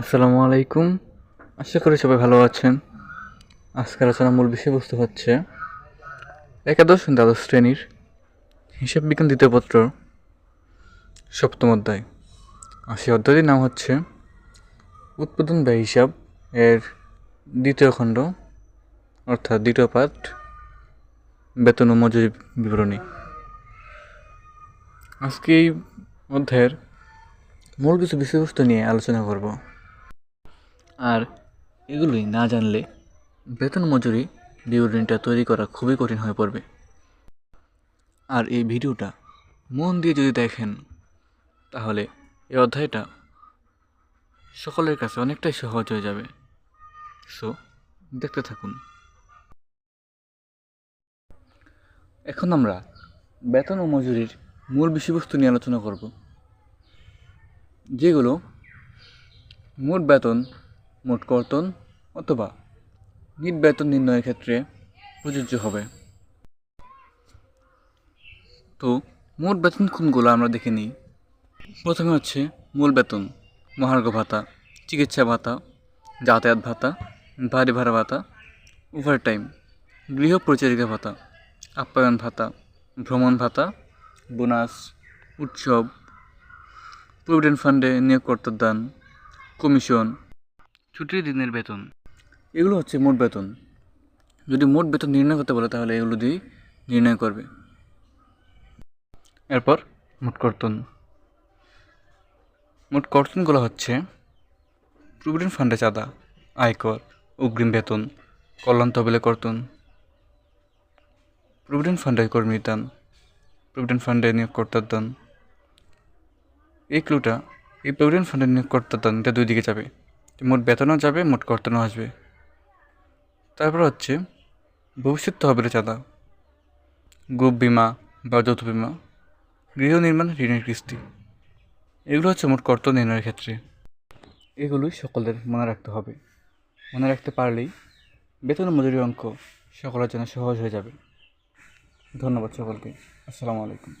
আসসালামু আলাইকুম। আশা করি সবাই ভালো আছেন। আজকে আলোচনার মূল বিষয়বস্তু হচ্ছে একাদশ, দ্বাদশ শ্রেণির হিসাব বিজ্ঞান দ্বিতীয় পত্র, সপ্তম অধ্যায়। আর সেই অধ্যায়টির নাম হচ্ছে উৎপাদন ব্যয় হিসাব এর দ্বিতীয় খণ্ড, অর্থাৎ দ্বিতীয় পাঠ, বেতন ও মজুরি বিবরণী। আজকে এই অধ্যায়ের মূল কিছু বিষয়বস্তু নিয়ে আলোচনা করব। আর এগুলোই না জানলে বেতন মজুরি বিবরণীটা তৈরি করা খুবই কঠিন হয়ে পড়বে। আর এই ভিডিওটা মন দিয়ে যদি দেখেন, তাহলে এই অধ্যায়টা সকলের কাছে অনেকটাই সহজ হয়ে যাবে। সো দেখতে থাকুন। এখন আমরা বেতন ও মজুরির মূল বিষয়বস্তু নিয়ে আলোচনা করব, যেগুলো মোট বেতন মোট কর্তন অথবা নিট বেতন নির্ণয়ের ক্ষেত্রে প্রযোজ্য হবে। তো মোট বেতন কোনগুলো আমরা দেখে নিই? প্রথমে হচ্ছে মূল বেতন, মহার্ঘ ভাতা, চিকিৎসা ভাতা, যাতায়াত ভাতা, বাড়ি ভাড়া ভাতা ওভারটাইম গৃহ পরিচারিকা ভাতা, আপ্যায়ন ভাতা, ভ্রমণ ভাতা, বোনাস, উৎসব প্রভিডেন্ট ফান্ডে নিয়োগকর্তার দান কমিশন ছুটির দিনের বেতন। এগুলো হচ্ছে মোট বেতন। যদি মোট বেতন নির্ণয় করতে বলে, তাহলে এগুলো দিয়েই নির্ণয় করবে। এরপর মোট কর্তন। মোট কর্তনগুলো হচ্ছে প্রভিডেন্ট ফান্ডে চাঁদা, আয়কর, অগ্রিম বেতন, কল্যাণ তহবিলে কর্তন, প্রভিডেন্ট ফান্ডে কর্মীর দান, প্রভিডেন্ট ফান্ডে নিয়োগকর্তার দান। এই ক্লুটা এই প্রভিডেন্ট ফান্ডের নিয়োগকর্তার দান এটা দুই দিকে যাবে। মোট বেতনও যাবে, মোট কর্তনও আসবে। তারপর হচ্ছে, ভবিষ্যৎ তহবিলে চাঁদা। গ্রুপ বিমা বা যৌথ বিমা, গৃহ নির্মাণ ঋণের কিস্তি। এগুলো হচ্ছে মোট কর্তন নির্ণয়ের ক্ষেত্রে। এগুলোই সকলের মনে রাখতে হবে। মনে রাখতে পারলেই বেতন মজুরি অঙ্ক সকলের জন্য সহজ হয়ে যাবে। ধন্যবাদ সকলকে। আসসালামু আলাইকুম।